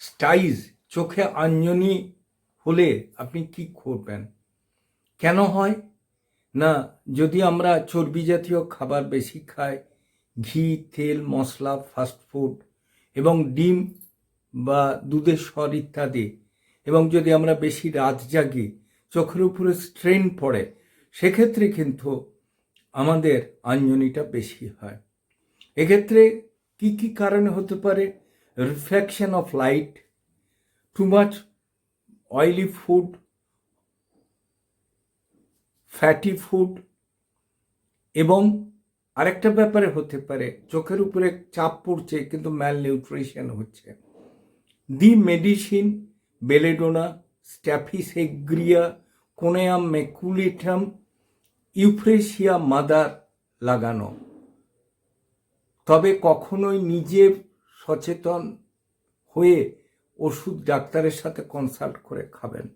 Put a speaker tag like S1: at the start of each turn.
S1: Styes, চোখে আঞ্জনি হলে আপনি কি করবেন? কেন হয়? না, যদি আমরা চর্বি জাতীয় খাবার বেশি খাই, ঘি, তেল, মশলা ফাস্টফুড এবং ডিম বা দুধের স্বর ইত্যাদি, এবং যদি আমরা বেশি রাত জাগি, চোখের উপরে স্ট্রেন পড়ে, সেক্ষেত্রে কিন্তু আমাদের আঞ্জনিটা বেশি হয়। এক্ষেত্রে কি কি কারণে হতে পারে? Reflection of light too much oily food fatty food এবং আরেকটা ব্যাপারে হতে পারে, চোখের উপরে চাপ পড়ছে কিন্তু ম্যাল নিউট্রিশন হচ্ছে। The medicine belladonna staphysagria conium maculatum euphrasia mother লাগানো। তবে কখনোই নিজে সচেতন হয়ে ওষুধ ডাক্তারের সাথে কনসাল্ট করে খাবেন।